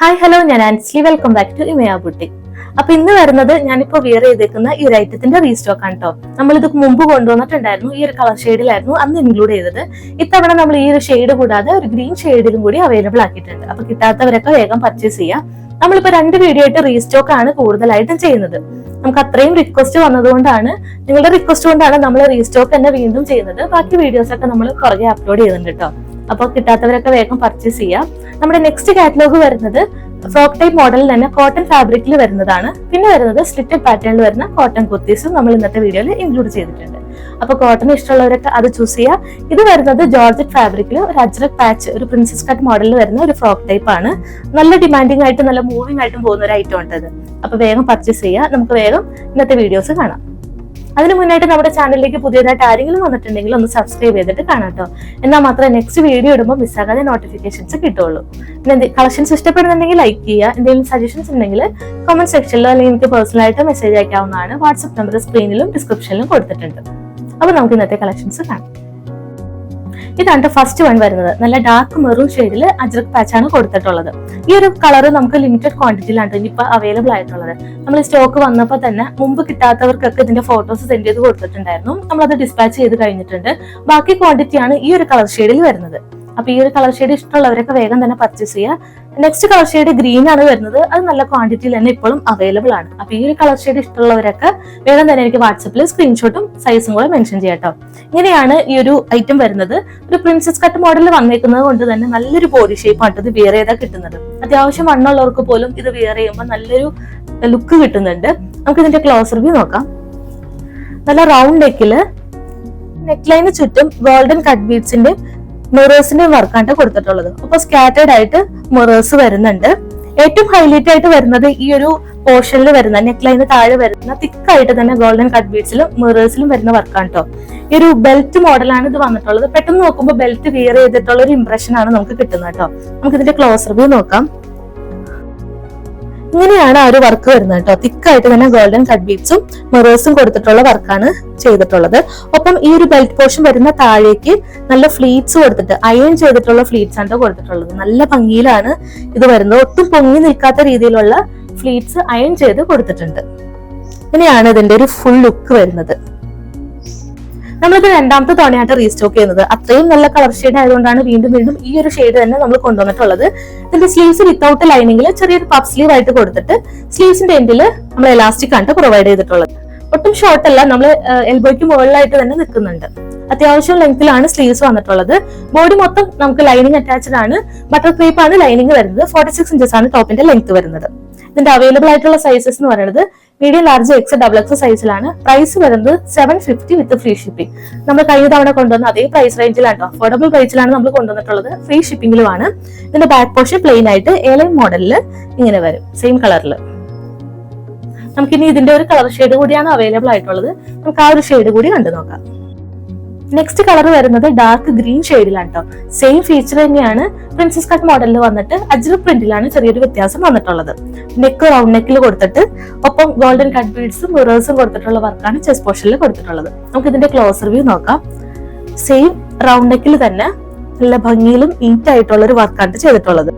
Hi hello ഞാൻ Ansley. Welcome back to Imaya boutique അപ്പൊ ഇന്ന് വരുന്നത് ഞാനിപ്പോ വിയർ ചെയ്തേക്കുന്ന ഈ ഒരു ഐറ്റത്തിന്റെ റീസ്റ്റോക്ക് ആണ് കേട്ടോ നമ്മൾ ഇത് മുമ്പ് കൊണ്ടുവന്നിട്ടുണ്ടായിരുന്നു ഈ ഒരു കളർ ഷെയ്ഡിലായിരുന്നു അന്ന് ഇൻക്ലൂഡ് ചെയ്തത്. ഇത്തവണ നമ്മൾ ഈ ഒരു ഷെയ്ഡ് കൂടാതെ ഒരു ഗ്രീൻ ഷെയ്ഡിലും കൂടി അവൈലബിൾ ആക്കിയിട്ടുണ്ട്. അപ്പൊ കിട്ടാത്തവരൊക്കെ വേഗം പർച്ചേസ് ചെയ്യാം. നമ്മളിപ്പോ രണ്ട് വീഡിയോ ആയിട്ട് റീസ്റ്റോക്ക് ആണ് കൂടുതലായിട്ടും ചെയ്യുന്നത്. നമുക്ക് അത്രയും റിക്വസ്റ്റ് വന്നതുകൊണ്ടാണ് നിങ്ങളുടെ റിക്വസ്റ്റ് കൊണ്ടാണ് നമ്മൾ റീസ്റ്റോക്ക് തന്നെ വീണ്ടും ചെയ്യുന്നത്. ബാക്കി വീഡിയോസ് ഒക്കെ നമ്മൾ പുറകെ അപ്ലോഡ് ചെയ്യുന്നുണ്ട് കേട്ടോ അപ്പോൾ കിട്ടാത്തവരൊക്കെ വേഗം പർച്ചേസ് ചെയ്യാം. നമ്മുടെ നെക്സ്റ്റ് കാറ്റലോഗ് വരുന്നത് ഫ്രോക്ക് ടൈപ്പ് മോഡലിൽ തന്നെ കോട്ടൺ ഫാബ്രിക്കിൽ വരുന്നതാണ്. പിന്നെ വരുന്നത് സ്ലിറ്റഡ് പാറ്റേണിൽ വരുന്ന കോട്ടൺ കുർത്തീസും നമ്മൾ ഇന്നത്തെ വീഡിയോയിൽ ഇൻക്ലൂഡ് ചെയ്തിട്ടുണ്ട്. അപ്പൊ കോട്ടൺ ഇഷ്ടമുള്ളവരൊക്കെ അത് ചൂസ് ചെയ്യുക. ഇത് വരുന്നത് ജോർജറ്റ് ഫാബ്രിക്കിൽ ഒരു അജ്രക് പാച്ച് ഒരു പ്രിൻസസ് കട്ട് മോഡലിൽ വരുന്ന ഒരു ഫ്രോക്ക് ടൈപ്പ് ആണ്. നല്ല ഡിമാൻഡിങ് ആയിട്ട് നല്ല മൂവിംഗ് ആയിട്ടും പോകുന്ന ഒരു ഐറ്റം ഉണ്ട് ഇത്. അപ്പൊ വേഗം പർച്ചേസ് ചെയ്യുക. നമുക്ക് വേഗം ഇന്നത്തെ വീഡിയോസ് കാണാം. അതിന് മുന്നായിട്ട് നമ്മുടെ ചാനലിലേക്ക് പുതിയതായിട്ട് ആരെങ്കിലും വന്നിട്ടുണ്ടെങ്കിൽ ഒന്ന് സബ്സ്ക്രൈബ് ചെയ്തിട്ട് കാണാട്ടോ. എന്നാൽ മാത്രമേ നെക്സ്റ്റ് വീഡിയോ ഇടുമ്പോൾ മിസ്സാകാതെ നോട്ടിഫിക്കേഷൻസ് കിട്ടുള്ളൂ പിന്നെ കളക്ഷൻസ് ഇഷ്ടപ്പെടുന്നുണ്ടെങ്കിൽ ലൈക്ക് ചെയ്യുക. എന്തെങ്കിലും സജഷൻസ് ഉണ്ടെങ്കിൽ കമന്റ് സെക്ഷനിലോ അല്ലെങ്കിൽ എനിക്ക് പേഴ്സണൽ ആയിട്ട് മെസ്സേജ് അയക്കാവുന്നതാണ്. വാട്സ്ആപ്പ് നമ്പർ സ്ക്രീനിലും ഡിസ്ക്രിപ്ഷനിലും കൊടുത്തിട്ടുണ്ട്. അപ്പോൾ നമുക്ക് ഇന്നത്തെ കളക്ഷൻസ് കാണാം. ഇതാണ് ഫസ്റ്റ് വൺ വരുന്നത്. നല്ല ഡാർക്ക് മെറൂൺ ഷെയ്ഡിൽ അജ്രക് പാച്ച് ആണ് കൊടുത്തിട്ടുള്ളത്. ഈ ഒരു കളർ നമുക്ക് ലിമിറ്റഡ് ക്വാണ്ടിറ്റിയിലാണ് ഇനിയിപ്പോൾ അവൈലബിൾ ആയിട്ടുള്ളത്. നമ്മൾ സ്റ്റോക്ക് വന്നപ്പോൾ തന്നെ മുമ്പ് കിട്ടാത്തവർക്കൊക്കെ ഇതിന്റെ ഫോട്ടോസ് സെൻഡ് ചെയ്ത് കൊടുത്തിട്ടുണ്ടായിരുന്നു. നമ്മൾ അത് ഡിസ്പാച്ച് ചെയ്ത് കഴിഞ്ഞിട്ടുണ്ട്. ബാക്കി ക്വാണ്ടിറ്റിയാണ് ഈ ഒരു കളർ ഷെയ്ഡിൽ വരുന്നത്. അപ്പൊ ഈ ഒരു കളർ ഷെയ്ഡ് ഇഷ്ടമുള്ളവരൊക്കെ വേഗം തന്നെ പർച്ചേസ് ചെയ്യുക നെക്സ്റ്റ് കളർ ഷെയ്ഡ് ഗ്രീൻ ആണ് വരുന്നത്. അത് നല്ല ക്വാണ്ടിറ്റിയിൽ തന്നെ ഇപ്പോഴും അവൈലബിൾ ആണ്. അപ്പൊ ഈ ഒരു കളർ ഷെയ്ഡ് ഇഷ്ടമുള്ളവരൊക്കെ വേഗം തന്നെ എനിക്ക് വാട്സപ്പിൽ സ്ക്രീൻഷോട്ടും സൈസും കൂടെ മെൻഷൻ ചെയ്യാട്ടോ ഇങ്ങനെയാണ് ഈ ഒരു ഐറ്റം വരുന്നത്. ഒരു പ്രിൻസസ് കട്ട് മോഡൽ വന്നേക്കുന്നത് കൊണ്ട് തന്നെ നല്ലൊരു ബോഡി ഷേപ്പ് ആണ് ഇത് വിയർ ചെയ്താൽ കിട്ടുന്നത്. അത്യാവശ്യം മണ്ണുള്ളവർക്ക് പോലും ഇത് വിയർ ചെയ്യുമ്പോൾ നല്ലൊരു ലുക്ക് കിട്ടുന്നുണ്ട്. നമുക്ക് ഇതിന്റെ ക്ലോസ് റിവ്യൂ നോക്കാം. നല്ല റൗണ്ട് നെക്കിൽ നെക്ക് നെക്ലൈന് ചുറ്റും ഗോൾഡൻ കട്ട് ബീഡ്സിന്റെ മിറേഴ്സിന്റെ വർക്കാണ് കൊടുത്തിട്ടുള്ളത്. അപ്പൊ സ്കാറ്റേഡ് ആയിട്ട് മിറേഴ്സ് വരുന്നുണ്ട്. ഏറ്റവും ഹൈലൈറ്റ് ആയിട്ട് വരുന്നത് ഈ ഒരു പോർഷനിൽ വരുന്ന നെക്ക് നെക്ലൈന് താഴെ വരുന്ന തിക്കായിട്ട് തന്നെ ഗോൾഡൻ കട്ട് ബീഡ്സിലും മിറേഴ്സിലും വരുന്ന വർക്കാണ് കേട്ടോ ഈ ഒരു ബെൽറ്റ് മോഡലാണ് ഇത് വന്നിട്ടുള്ളത്. പെട്ടെന്ന് നോക്കുമ്പോൾ ബെൽറ്റ് വിയർ ചെയ്തിട്ടുള്ള ഒരു ഇംപ്രഷൻ ആണ് നമുക്ക് കിട്ടുന്നത് കേട്ടോ നമുക്ക് ഇതിന്റെ ക്ലോസർ വ്യൂ നോക്കാം. ഇങ്ങനെയാണ് ആ ഒരു വർക്ക് വരുന്നത് കേട്ടോ. തിക്കായിട്ട് തന്നെ ഗോൾഡൻ കട്ട് ബീഡ്സും മിറേഴ്സും കൊടുത്തിട്ടുള്ള വർക്കാണ് ചെയ്തിട്ടുള്ളത്. ഒപ്പം ഈ ഒരു ബെൽറ്റ് പോർഷൻ വരുന്ന താഴേക്ക് നല്ല ഫ്ലീറ്റ്സ് കൊടുത്തിട്ട് അയൺ ചെയ്തിട്ടുള്ള ഫ്ലീറ്റ്സ് ആണ് കൊടുത്തിട്ടുള്ളത്. നല്ല ഭംഗിയിലാണ് ഇത് വരുന്നത്. ഒട്ടും പൊങ്ങി നിൽക്കാത്ത രീതിയിലുള്ള ഫ്ലീറ്റ്സ് അയൺ ചെയ്ത് കൊടുത്തിട്ടുണ്ട്. ഇങ്ങനെയാണ് ഇതിന്റെ ഒരു ഫുൾ ലുക്ക് വരുന്നത്. നമ്മളിത് രണ്ടാമത്തെ തവണയായിട്ട് റീസ്റ്റോക്ക് ചെയ്യുന്നത്. അത്രയും നല്ല കളർ ഷെയ്ഡ് ആയതുകൊണ്ടാണ് വീണ്ടും വീണ്ടും ഈ ഒരു ഷെയ്ഡ് തന്നെ നമ്മൾ കൊണ്ടുവന്നിട്ടുള്ളത്. ഇതിന്റെ സ്ലീവ്സ് വിത്തൗട്ട് ലൈനിങ്ങിൽ ചെറിയൊരു പഫ് സ്ലീവ് ആയിട്ട് കൊടുത്തിട്ട് സ്ലീവ്സിന്റെ എൻഡിൽ നമ്മൾ എലാസ്റ്റിക് ആണ് പ്രൊവൈഡ് ചെയ്തിട്ടുള്ളത്. ഒട്ടും ഷോർട്ട് അല്ല നമ്മൾ എൽബോയ്ക്ക് മുകളിലായിട്ട് തന്നെ നിൽക്കുന്നുണ്ട്. അത്യാവശ്യം ലെങ്ത്തിലാണ് സ്ലീവ്സ് വന്നിട്ടുള്ളത്. ബോഡി മൊത്തം നമുക്ക് ലൈനിങ് അറ്റാച്ച്ഡ് ആണ്. ബട്ടർ ക്രീപ്പ് ആണ് ലൈനിങ് വരുന്നത്. ഫോർട്ടി സിക്സ് ഇഞ്ചസ് ആണ് ടോപ്പിന്റെ ലെങ്ത് വരുന്നത്. ഇതിന്റെ അവൈലബിൾ ആയിട്ടുള്ള സൈസസ് എന്ന് പറയുന്നത് medium large X double X സൈസിലാണ് പ്രൈസ് വരുന്നത് seven fifty with free shipping നമ്മൾ കഴിഞ്ഞ തവണ കൊണ്ടുവന്ന അതേ പ്രൈസ് റേഞ്ചിലാണ് അഫോർഡബിൾ പ്രൈസിലാണ് നമ്മൾ കൊണ്ടുവന്നിട്ടുള്ളത്. ഫ്രീ ഷിപ്പിംഗിലുമാണ് ഇതിന്റെ ബാക്ക് പോർഷൻ പ്ലെയിൻ ആയിട്ട് എലൈൻ മോഡലിൽ ഇങ്ങനെ വരും. സെയിം കളറിൽ നമുക്കിനി ഇതിന്റെ ഒരു കളർ ഷെയ്ഡ് കൂടിയാണ് അവൈലബിൾ ആയിട്ടുള്ളത്. നമുക്ക് ആ ഒരു ഷെയ്ഡ് കൂടി കണ്ടു നോക്കാം. നെക്സ്റ്റ് കളർ വരുന്നത് ഡാർക്ക് ഗ്രീൻ ഷെയ്ഡിലാണ് കേട്ടോ സെയിം ഫീച്ചർ തന്നെയാണ് പ്രിൻസസ് കട്ട് മോഡലിൽ വന്നിട്ട് അജ്ര പ്രിന്റിലാണ് ചെറിയൊരു വ്യത്യാസം വന്നിട്ടുള്ളത്. നെക്ക് റൗണ്ട് നെക്കിൽ കൊടുത്തിട്ട് ഒപ്പം ഗോൾഡൻ കട്ട് ബീഡ്സും മിറേഴ്സും കൊടുത്തിട്ടുള്ള വർക്കാണ് ചെസ് പോർഷനിൽ കൊടുത്തിട്ടുള്ളത്. നമുക്ക് ഇതിന്റെ ക്ലോസർ വ്യൂ നോക്കാം സെയിം റൗണ്ട് നെക്കിൽ തന്നെ നല്ല ഭംഗിയിലും നീറ്റ് ആയിട്ടുള്ള ഒരു വർക്കാണ് ചെയ്തിട്ടുള്ളത്.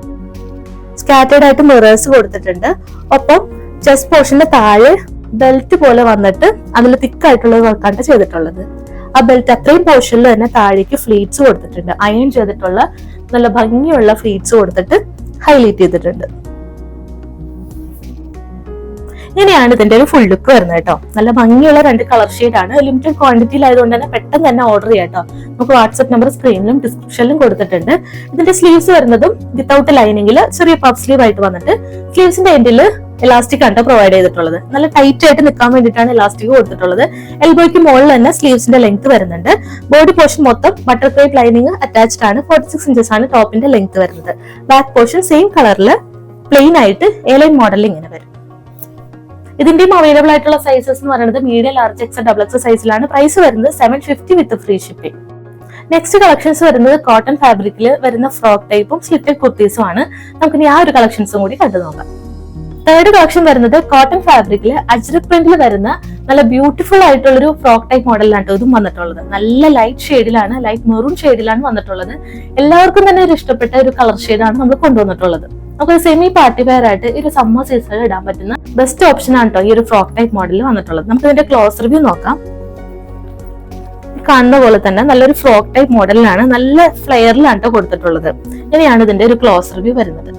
സ്കാറ്റേഡ് ആയിട്ട് മിറേഴ്സ് കൊടുത്തിട്ടുണ്ട്. ഒപ്പം ചെസ് പോർഷന്റെ താഴെ ബെൽറ്റ് പോലെ വന്നിട്ട് അതിൽ തിക്കായിട്ടുള്ള വർക്കാണ് ചെയ്തിട്ടുള്ളത്. ആ ബെൽറ്റ് അത്രയും പോർഷനിൽ തന്നെ താഴേക്ക് ഫ്ലീറ്റ്സ് കൊടുത്തിട്ടുണ്ട്. അയൺ ചെയ്തിട്ടുള്ള നല്ല ഭംഗിയുള്ള ഫ്ലീറ്റ്സ് കൊടുത്തിട്ട് ഹൈലൈറ്റ് ചെയ്തിട്ടുണ്ട്. ഇങ്ങനെയാണ് ഇതിന്റെ ഒരു ഫുൾ ലുക്ക് വരുന്നത് കേട്ടോ. നല്ല ഭംഗിയുള്ള രണ്ട് കളർ ആണ്. ലിമിറ്റഡ് ക്വാണ്ടിറ്റിയിൽ ആയതുകൊണ്ട് തന്നെ പെട്ടെന്ന് തന്നെ ഓർഡർ ചെയ്യാം കേട്ടോ. നമുക്ക് വാട്സ്ആപ്പ് നമ്പർ സ്ക്രീനിലും ഡിസ്ക്രിപ്ഷനിലും കൊടുത്തിട്ടുണ്ട്. ഇതിന്റെ സ്ലീവ്സ് വരുന്നതും വിത്തൗട്ട് ലൈനിങ്ങിൽ ചെറിയ പഫ് സ്ലീവ് ആയിട്ട് വന്നിട്ട് സ്ലീവ്സിന്റെ എൻഡിൽ എലാസ്റ്റിക് ആണ് പ്രൊവൈഡ് ചെയ്തിട്ടുള്ളത്. നല്ല ടൈറ്റ് ആയിട്ട് നിൽക്കാൻ വേണ്ടിയിട്ടാണ് ഇലാസ്റ്റിക് കൊടുത്തിട്ടുള്ളത്. എൽബോയ്ക്ക് മുകളിൽ തന്നെ സ്ലീവ്സിന്റെ ലെങ്ത് വരുന്നുണ്ട്. ബോഡി പോർഷൻ മൊത്തം ബട്ടർ ക്രൈപ്പ് ലൈനിങ് അറ്റാച്ച്ഡ് ആണ്. ഫോർട്ടി സിക്സ് ഇഞ്ചസ് ആണ് ടോപ്പിന്റെ ലെങ്ത് വരുന്നത്. ബാക്ക് പോർഷൻ സെയിം കളറിൽ പ്ലെയിൻ ആയിട്ട് എലൈൻ മോഡലിൽ ഇങ്ങനെ വരും. ഇതിന്റെയും അവൈലബിൾ ആയിട്ടുള്ള സൈസസ് എന്ന് പറയുന്നത് medium large X double X സൈസിലാണ് പ്രൈസ് വരുന്നത് seven fifty with free shipping next collections വരുന്നത് കോട്ടൺ ഫാബ്രിക്കിൽ വരുന്ന ഫ്രോക്ക് ടൈപ്പും സ്ലിറ്റഡ് കുർത്തീസും ആണ്. നമുക്ക് ആ ഒരു കളക്ഷൻസും കൂടി കണ്ടു നോക്കാം. തേർഡ് കളക്ഷൻ വരുന്നത് കോട്ടൺ ഫാബ്രിക്കിൽ അജ്രക് പ്രിന്റിൽ വരുന്ന നല്ല ബ്യൂട്ടിഫുൾ ആയിട്ടുള്ള ഒരു ഫ്രോക്ക് ടൈപ്പ് കേട്ടോ ഇതും വന്നിട്ടുള്ളത്. നല്ല ലൈറ്റ് ഷെയ്ഡിലാണ് ലൈറ്റ് മെറൂൺ ഷെയ്ഡിലാണ് വന്നിട്ടുള്ളത്. എല്ലാവർക്കും തന്നെ ഒരു ഇഷ്ടപ്പെട്ട ഒരു കളർ ഷെയ്ഡാണ് നമ്മൾ കൊണ്ടുവന്നിട്ടുള്ളത്. നമുക്ക് സെമി പാർട്ടി വെയർ ആയിട്ട് ഈ ഒരു സമ്മർ സീസണിൽ ഇടാൻ പറ്റുന്ന ബെസ്റ്റ് ഓപ്ഷൻ ആണ് കേട്ടോ ഈ ഒരു ഫ്രോക്ക് ടൈപ്പ് മോഡൽ വന്നിട്ടുള്ളത്. നമുക്ക് ഇതിന്റെ ക്ലോസ് റിവ്യൂ നോക്കാം. കാണുന്ന പോലെ തന്നെ നല്ലൊരു ഫ്രോക്ക് ടൈപ്പ് മോഡലിലാണ് നല്ല ഫ്ലെയറിലാണ് കേട്ടോ കൊടുത്തിട്ടുള്ളത്. ഇങ്ങനെയാണ് ഇതിന്റെ ഒരു ക്ലോസ് റിവ്യൂ വരുന്നത്.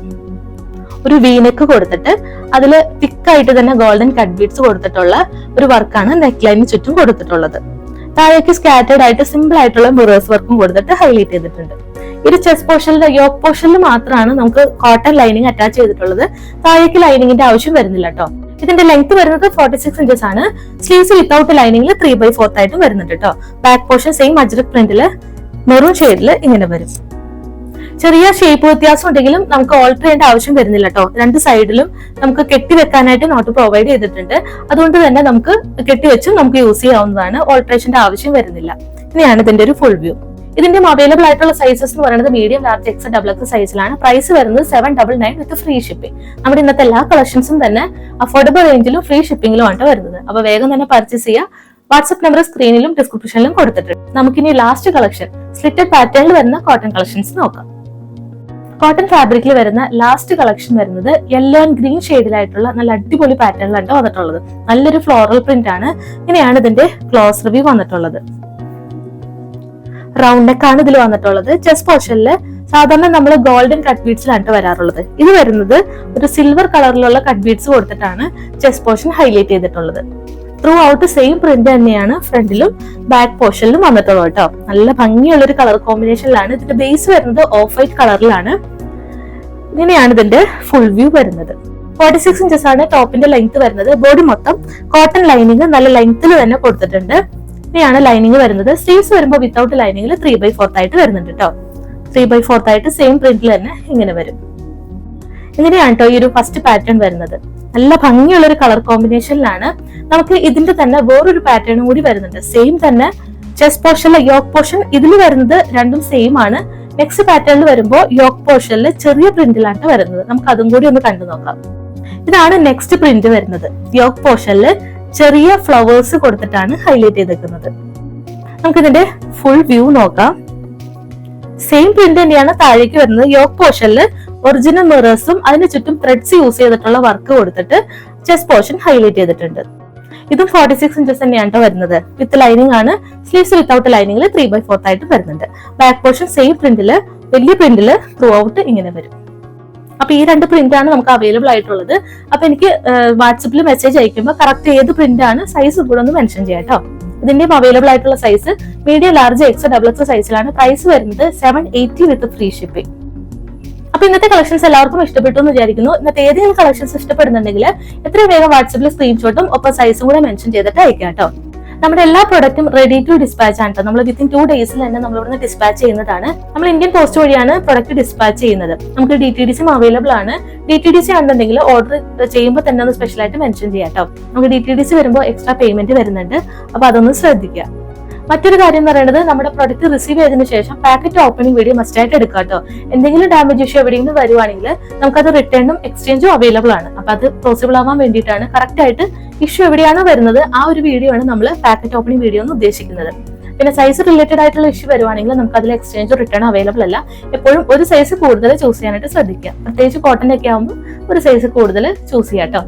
ഒരു വീനെക്ക് കൊടുത്തിട്ട് അതിൽ തിക്കായിട്ട് തന്നെ ഗോൾഡൻ കട്ട് ബീഡ്സ് കൊടുത്തിട്ടുള്ള ഒരു വർക്കാണ് നെക്ക് ലൈനിന് ചുറ്റും കൊടുത്തിട്ടുള്ളത്. താഴേക്ക് സ്കാറ്റേഡ് ആയിട്ട് സിമ്പിൾ ആയിട്ടുള്ള മിറേഴ്സ് വർക്കും കൊടുത്തിട്ട് ഹൈലൈറ്റ് ചെയ്തിട്ടുണ്ട്. ഇത് ചെസ്റ്റ് പോർഷനിൽ യോക്ക് പോർഷനിൽ മാത്രമാണ് നമുക്ക് കോട്ടൺ ലൈനിങ് അറ്റാച്ച് ചെയ്തിട്ടുള്ളത്. താഴേക്ക് ലൈനിങ്ങിന്റെ ആവശ്യം വരുന്നില്ല കേട്ടോ ഇതിന്റെ ലെങ്ത് വരുന്നത് ഫോർട്ടി സിക്സ് ഇഞ്ചസ് ആണ്. സ്ലീവ്സ് വിത്തൗട്ട് ലൈനിങ്ങിൽ ത്രീ ബൈ ഫോർത്ത് ആയിട്ടും വരുന്നുണ്ട് കേട്ടോ ബാക്ക് പോർഷൻ സെയിം അജ്രക് പ്രിന്റിൽ മെറൂൺ ഷെയ്ഡിൽ ഇങ്ങനെ വരും. ചെറിയ ഷേപ്പ് വ്യത്യാസം ഉണ്ടെങ്കിലും നമുക്ക് ഓൾട്ടർ ചെയ്യേണ്ട ആവശ്യം വരുന്നില്ല കേട്ടോ രണ്ട് സൈഡിലും നമുക്ക് കെട്ടി വെക്കാനായിട്ട് നോട്ട് പ്രൊവൈഡ് ചെയ്തിട്ടുണ്ട്. അതുകൊണ്ട് തന്നെ നമുക്ക് കെട്ടിവെച്ചും നമുക്ക് യൂസ് ചെയ്യാവുന്നതാണ്. ഓൾട്ടറേഷന്റെ ആവശ്യം വരുന്നില്ല. ഇനിയാണ് ഇതിന്റെ ഒരു ഫുൾ വ്യൂ ഇതിന്റെ അവൈലബിൾ ആയിട്ടുള്ള സൈസസ് എന്ന് പറയുന്നത് medium large X double X സൈസിലാണ് പ്രൈസ് വരുന്നത് seven double nine with free shipping നമ്മുടെ ഇന്നത്തെ എല്ലാ കളക്ഷൻസും തന്നെ അഫോർഡബിൾ റേഞ്ചിലും ഫ്രീ ഷിപ്പിംഗിലും ആണ് വരുന്നത്. അപ്പൊ വേഗം തന്നെ പർച്ചേസ് ചെയ്യുക വാട്സ്ആപ്പ് നമ്പർ സ്ക്രീനിലും ഡിസ്ക്രിപ്ഷനിലും കൊടുത്തിട്ടുണ്ട്. നമുക്കിനി ലാസ്റ്റ് കളക്ഷൻ സ്ലിറ്റഡ് പാറ്റേണിൽ വരുന്ന കോട്ടൺ കളക്ഷൻസ് നോക്കാം. കോട്ടൺ ഫാബ്രിക്കിൽ വരുന്ന ലാസ്റ്റ് കളക്ഷൻ വരുന്നത് യെല്ലോ ആൻഡ് ഗ്രീൻ ഷെയ്ഡിലായിട്ടുള്ള നല്ല അടിപൊളി പാറ്റേണിലാണ് വന്നിട്ടുള്ളത്. നല്ലൊരു ഫ്ലോറൽ പ്രിന്റ് ആണ്. ഇങ്ങനെയാണ് ഇതിന്റെ ക്ലോസ് റിവ്യൂ വന്നിട്ടുള്ളത്. റൗണ്ട് നെക്ക് ആണ് ഇതിൽ വന്നിട്ടുള്ളത്. ചെസ്റ്റ് പോർഷനിൽ സാധാരണ നമ്മൾ ഗോൾഡൻ കട്ട് ബീഡ്സിലാണ് വരാറുള്ളത്. ഇത് വരുന്നത് ഒരു സിൽവർ കളറിലുള്ള കട്ട് ബീഡ്സ് കൊടുത്തിട്ടാണ് ചെസ്റ്റ് പോർഷൻ ഹൈലൈറ്റ് ചെയ്തിട്ടുള്ളത്. ത്രൂ ഔട്ട് സെയിം പ്രിന്റ് തന്നെയാണ് ഫ്രണ്ടിലും ബാക്ക് പോർഷനിലും വന്നിട്ടുള്ളത് കേട്ടോ നല്ല ഭംഗിയുള്ള ഒരു കളർ കോമ്പിനേഷനിലാണ് ഇതിന്റെ ബേസ് വരുന്നത് ഓഫ് വൈറ്റ് കളറിലാണ് ഇങ്ങനെയാണ് ഇതിന്റെ ഫുൾ വ്യൂ വരുന്നത്. ഫോർട്ടി സിക്സ് ഇഞ്ചസ് ആണ് ടോപ്പിന്റെ ലെങ്ത് വരുന്നത്. ബോഡി മൊത്തം കോട്ടൺ ലൈനിങ് നല്ല ലെങ്ത്തിൽ തന്നെ കൊടുത്തിട്ടുണ്ട്. ഇങ്ങനെയാണ് ലൈനിങ് വരുന്നത്. സ്ലീവ്സ് വരുമ്പോൾ വിത്തൗട്ട് ലൈനിങ്ങിൽ ത്രീ ബൈ ഫോർത്ത് ആയിട്ട് വരുന്നുണ്ട് കേട്ടോ ത്രീ ബൈ ഫോർത്ത് ആയിട്ട് സെയിം പ്രിന്റിൽ തന്നെ ഇങ്ങനെ വരും. ഇങ്ങനെയാണ് കേട്ടോ ഈ ഒരു ഫസ്റ്റ് പാറ്റേൺ വരുന്നത്. നല്ല ഭംഗിയുള്ള ഒരു കളർ കോമ്പിനേഷനിലാണ് നമുക്ക് ഇതിന്റെ തന്നെ വേറൊരു പാറ്റേണും കൂടി വരുന്നുണ്ട്. സെയിം തന്നെ ചെസ്റ്റ് പോർഷനിലെ യോക്ക് പോർഷൻ ഇതിൽ വരുന്നത് രണ്ടും സെയിം ആണ്. നെക്സ്റ്റ് പാറ്റേണിൽ വരുമ്പോൾ യോക്ക് പോർഷനിൽ ചെറിയ പ്രിന്റിലാണ് വരുന്നത്. നമുക്ക് അതും കൂടി ഒന്ന് കണ്ടു നോക്കാം. ഇതാണ് നെക്സ്റ്റ് പ്രിന്റ് വരുന്നത്. യോക്ക് പോർഷനിൽ ചെറിയ ഫ്ലവേഴ്സ് കൊടുത്തിട്ടാണ് ഹൈലൈറ്റ് ചെയ്തേക്കുന്നത്. നമുക്ക് ഇതിന്റെ ഫുൾ വ്യൂ നോക്കാം. സെയിം പ്രിന്റ് തന്നെയാണ് താഴേക്ക് വരുന്നത്. യോക്ക് പോർഷനിൽ ഒറിജിനൽ മിറേഴ്സും അതിന് ചുറ്റും ത്രെഡ്സ് യൂസ് ചെയ്തിട്ടുള്ള വർക്ക് കൊടുത്തിട്ട് ചെസ്റ്റ് പോർഷൻ ഹൈലൈറ്റ് ചെയ്തിട്ടുണ്ട്. ഇതും ഫോർട്ടി സിക്സ് ഇഞ്ചസ് തന്നെയാണ് വരുന്നത്. വിത്ത് ലൈനിങ് ആണ്. സ്ലീവ്സ് വിത്തൗട്ട് ലൈനിങ്ങിൽ ത്രീ ബൈ ഫോർത്ത് ആയിട്ട് വരുന്നുണ്ട്. ബാക്ക് പോർഷൻ സെയിം പ്രിന്റിൽ വലിയ പ്രിന്റിൽ ത്രൂ ഔട്ട് ഇങ്ങനെ വരും. അപ്പൊ ഈ രണ്ട് പ്രിന്റ് ആണ് നമുക്ക് അവൈലബിൾ ആയിട്ടുള്ളത്. അപ്പൊ എനിക്ക് വാട്സപ്പിൽ മെസ്സേജ് അയക്കുമ്പോൾ കറക്റ്റ് ഏത് പ്രിന്റ് ആണ് സൈസ് കൂടെ ഒന്ന് മെൻഷൻ ചെയ്യാം കേട്ടോ ഇതിന്റെയും അവൈലബിൾ ആയിട്ടുള്ള size medium large X double X സൈസിലാണ് പ്രൈസ് വരുന്നത് seven eighty with free shipping അപ്പൊ ഇന്നത്തെ കളക്ഷൻസ് എല്ലാവർക്കും ഇഷ്ടപ്പെട്ടു എന്ന് വിചാരിക്കുന്നു. ഇന്നത്തെ ഏതെങ്കിലും കളക്ഷൻസ് ഇഷ്ടപ്പെടുന്നുണ്ടെങ്കിൽ എത്രയും വേഗം വാട്സപ്പിൽ സ്ക്രീൻഷോട്ടും ഒപ്പം സൈസും കൂടെ മെൻഷൻ ചെയ്തിട്ട് അയക്കാം കേട്ടോ നമ്മുടെ എല്ലാ പ്രൊഡക്റ്റും റെഡി ടു ഡിസ്പാച്ച് ആണ് കേട്ടോ നമ്മൾ വിത്തിൻ ടു ഡേയ്സിൽ തന്നെ നമ്മൾ ഇവിടുന്ന് ഡിസ്പാച്ച് ചെയ്യുന്നതാണ്. നമ്മൾ ഇന്ത്യൻ പോസ്റ്റ് വഴിയാണ് പ്രൊഡക്റ്റ് ഡിസ്പാച്ച് ചെയ്യുന്നത്. നമുക്ക് ഡി ടി ഡി സിയും അവൈലബിൾ ആണ്. ഡി ടി ഡി സി ആണെന്നുണ്ടെങ്കിൽ ഓർഡർ ചെയ്യുമ്പോൾ തന്നെ ഒന്ന് സ്പെഷ്യൽ ആയിട്ട് മെൻഷൻ ചെയ്യാം കേട്ടോ നമുക്ക് ഡി ടി ഡി സി വരുമ്പോൾ എക്സ്ട്രാ പേയ്മെന്റ് വരുന്നുണ്ട്. അപ്പൊ അതൊന്ന് ശ്രദ്ധിക്കുക. മറ്റൊരു കാര്യം എന്ന് പറയുന്നത് നമ്മുടെ പ്രൊഡക്റ്റ് റിസീവ് ചെയ്തതിന് ശേഷം പാക്കറ്റ് ഓപ്പണിംഗ് വീഡിയോ മസ്റ്റ് ആയിട്ട് എടുക്കുക കേട്ടോ എന്തെങ്കിലും ഡാമേജ് ഇഷ്യൂ എവിടെയെങ്കിലും വരുവാണെങ്കിൽ നമുക്കത് റിട്ടേണും എക്സ്ചേഞ്ചും അവൈലബിൾ ആണ്. അപ്പൊ അത് പോസിബിൾ ആവാൻ വേണ്ടിയിട്ടാണ് കറക്റ്റ് ആയിട്ട് ഇഷ്യൂ എവിടെയാണോ വരുന്നത് ആ ഒരു വീഡിയോ ആണ് നമ്മൾ പാക്കറ്റ് ഓപ്പണിംഗ് വീഡിയോ എന്ന് ഉദ്ദേശിക്കുന്നത്. പിന്നെ സൈസ് റിലേറ്റഡ് ആയിട്ടുള്ള ഇഷ്യൂ വരുവാണെങ്കിൽ നമുക്ക് അതിൽ എക്സ്ചേഞ്ച് റിട്ടേൺ അവൈലബിൾ അല്ല. എപ്പോഴും ഒരു സൈസ് കൂടുതൽ ചൂസ് ചെയ്യാനായിട്ട് ശ്രദ്ധിക്കുക. പ്രത്യേകിച്ച് കോട്ടന്റെ ഒക്കെ ആകുമ്പോൾ ഒരു സൈസ് കൂടുതൽ ചൂസ് ചെയ്യാം കേട്ടോ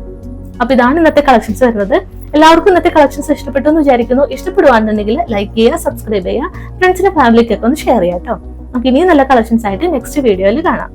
അപ്പൊ ഇതാണ് ഇന്നത്തെ കളക്ഷൻസ് വരുന്നത്. എല്ലാവർക്കും ഇന്നത്തെ കളക്ഷൻസ് ഇഷ്ടപ്പെട്ടു എന്ന് വിചാരിക്കുന്നു. ഇഷ്ടപ്പെടുവാണെന്നുണ്ടെങ്കിൽ ലൈക്ക് ചെയ്യുക സബ്സ്ക്രൈബ് ചെയ്യുക ഫ്രണ്ട്സിന്റെ ഫാമിലിക്കൊക്കെ ഒന്ന് ഷെയർ ചെയ്യാം കേട്ടോ നമുക്ക് ഇനിയും നല്ല കളക്ഷൻസ് ആയിട്ട് നെക്സ്റ്റ് വീഡിയോയിൽ കാണാം.